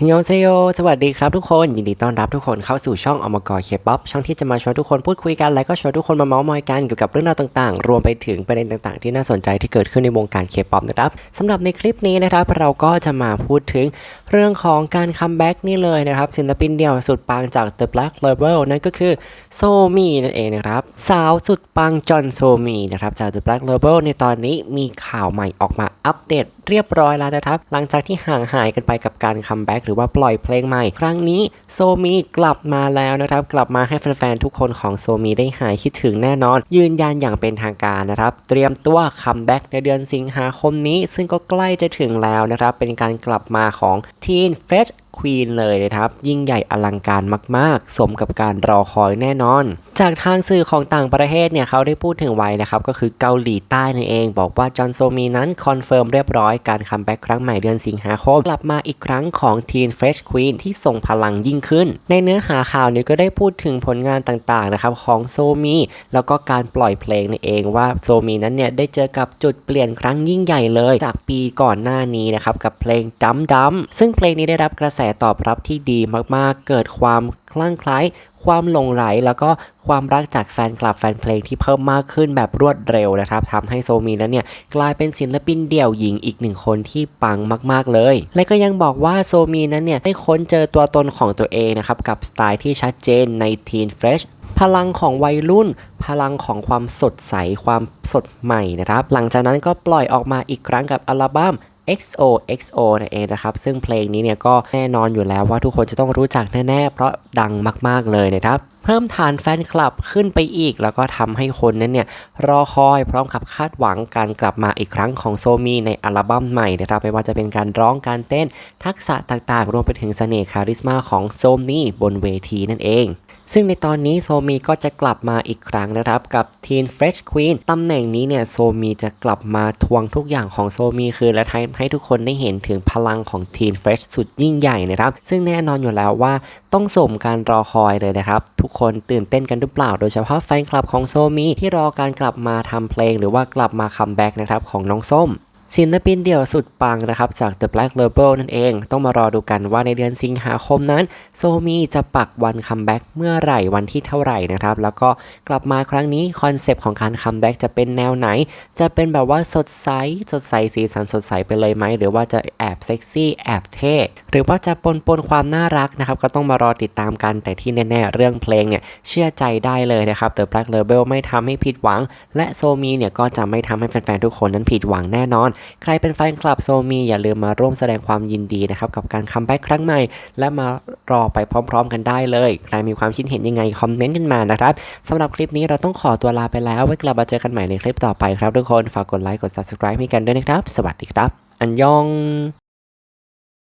ฮยอนเซโยสวัสดีครับทุกคน ยินดีต้อนรับทุกคนเข้าสู่ช่องอมกรเคป๊อปช่องที่จะมาชวนทุกคนพูดคุยกัน และก็ชวนทุกคนมาเมาส์มอยกันเกี่ยวกับเรื่องราวต่างๆ รวมไปถึงประเด็นต่างๆ ที่น่าสนใจที่เกิดขึ้นในวงการเคป๊อปนะครับสำหรับในคลิปนี้นะครับเราก็จะมาพูดถึงเรื่องของการคัมแบ็กนี่เลยนะครับศิลปินเดี่ยวสุดปังจาก The Black Label นั่นก็คือโซมีนั่นเองนะครับสาวสุดปังจอห์นโซมีนะครับจาก The Black Label ในตอนนี้มีข่าวใหม่ออกมาอัปเดตเรียบร้อยแล้วนะครับหลังจากที่ห่างหายกันไปกับการคัมแบ็กหรือว่าปล่อยเพลงใหม่ ครั้งนี้โซมีกลับมาแล้วนะครับ กลับมาให้แฟนๆทุกคนของโซมีได้หายคิดถึงแน่นอน ยืนยันอย่างเป็นทางการนะครับ เตรียมตัวคัมแบ็กในเดือนสิงหาคมนี้ ซึ่งก็ใกล้จะถึงแล้วนะครับ เป็นการกลับมาของ Teen Fresh ควีนเลยนะครับ ยิ่งใหญ่อลังการมาก ๆ สมกับการรอคอยแน่นอน จากทางสื่อของต่างประเทศเนี่ยเขาได้พูดถึงไว้นะครับก็คือเกาหลีใต้นั่นเอง บอกว่าจอห์นโซมีนั้นคอนเฟิร์มเรียบร้อยการคัมแบ็กครั้งใหม่เดือนสิงหาคม กลับมาอีกครั้งของ Teen Fresh Queen ที่ส่งพลังยิ่งขึ้น ในเนื้อหาข่าวนี้ก็ได้พูดถึงผลงานต่างๆนะครับของโซมีแล้วก็การปล่อยเพลงนั่นเองว่าโซมีนั้นเนี่ยได้เจอกับจุดเปลี่ยนครั้งยิ่งใหญ่เลย จากปีก่อนหน้านี้นะครับกับเพลงดัมดัมซึ่งเพลงนี้ได้รับกระแสตอบรับที่ดีมากๆ เกิดความคลั่งไคล้ ความหลงไหลแล้วก็ความรักจากแฟนคลับแฟนเพลงที่เพิ่มมากขึ้นแบบรวดเร็วนะครับทำให้โซมีนั้นเนี่ยกลายเป็นศิลปินเดี่ยวหญิงอีกหนึ่งคนที่ปังมาก ๆ เลย และก็ยังบอกว่าโซมีนั้นเนี่ยได้ค้นเจอตัวตนของตัวเองนะครับกับสไตล์ที่ชัดเจนใน Teen Fresh พลังของวัยรุ่น พลังของความสดใสความสดใหม่นะครับ หลังจากนั้นก็ปล่อยออกมาอีกครั้งกับอัลบั้ม XOXO นั่นเองนะครับ ซึ่งเพลงนี้เนี่ยก็แน่นอนอยู่แล้วว่าทุกคนจะต้องรู้จักแน่ ๆ เพราะดังมาก ๆ เลยนะครับ เพิ่มฐานแฟนคลับขึ้นไปอีก แล้วก็ทำให้คนนั้นเนี่ยรอคอยพร้อมกับคาดหวังการกลับมาอีกครั้งของโซมีในอัลบั้มใหม่นะครับไม่ว่าจะเป็นการร้องการเต้นทักษะต่างๆ รวมไปถึงเสน่ห์คาริสมาของโซมีบนเวทีนั่นเอง ซึ่งในตอนนี้โซมีก็จะกลับมาอีกครั้งนะครับ กับ Teen Fresh Queen ตำแหน่งนี้เนี่ยโซมีจะกลับมาทวงทุกอย่างของโซมีคือและทำให้ทุกคนได้เห็นถึงพลังของ Teen Fresh สุดยิ่งใหญ่นะครับ ซึ่งแน่นอนอยู่แล้วว่าต้องสมการรอคอยเลยนะครับทุกคนตื่นเต้นกันหรือเปล่า โดยเฉพาะแฟนคลับของโซมีที่รอการกลับมาทำเพลง หรือว่ากลับมาคัมแบ็กนะครับของน้องส้มศิลปินเดี่ยวสุดปังนะครับจาก The Black Label นั่นเอง ต้องมารอดูกันว่าในเดือนสิงหาคมนั้น โซมีจะปักวันคัมแบ็กเมื่อไหร่วันที่เท่าไหร่นะครับ แล้วก็กลับมาครั้งนี้คอนเซปต์ของการคัมแบ็กจะเป็นแนวไหน จะเป็นแบบว่าสดใส สดใสสีสันสดใสไปเลยไหม หรือว่าจะแอบเซ็กซี่ แอบเท่ หรือว่าจะปนปนความน่ารักนะครับ ก็ต้องมารอติดตามกันแต่ที่แน่ ๆ เรื่องเพลงเนี่ยเชื่อใจได้เลยนะครับ The Black Label ไม่ทำให้ผิดหวัง และโซมีเนี่ยก็จะไม่ทำให้แฟนๆทุกคนนั้นผิดหวังแน่นอน ใครเป็นแฟนคลับโซมีอย่าลืมมาร่วมแสดงความยินดีนะครับกับการคัมแบ็กครั้งใหม่ และมารอไปพร้อม ๆ กันได้เลย ใครมีความคิดเห็นยังไงคอมเมนต์กันมานะครับสำหรับคลิปนี้เราต้องขอตัวลาไปแล้วไว้กลับมาเจอกันใหม่ในคลิปต่อไปครับทุกคนฝากกดไลค์กด subscribe ให้กันด้วยนะครับ สวัสดีครับ อันยอง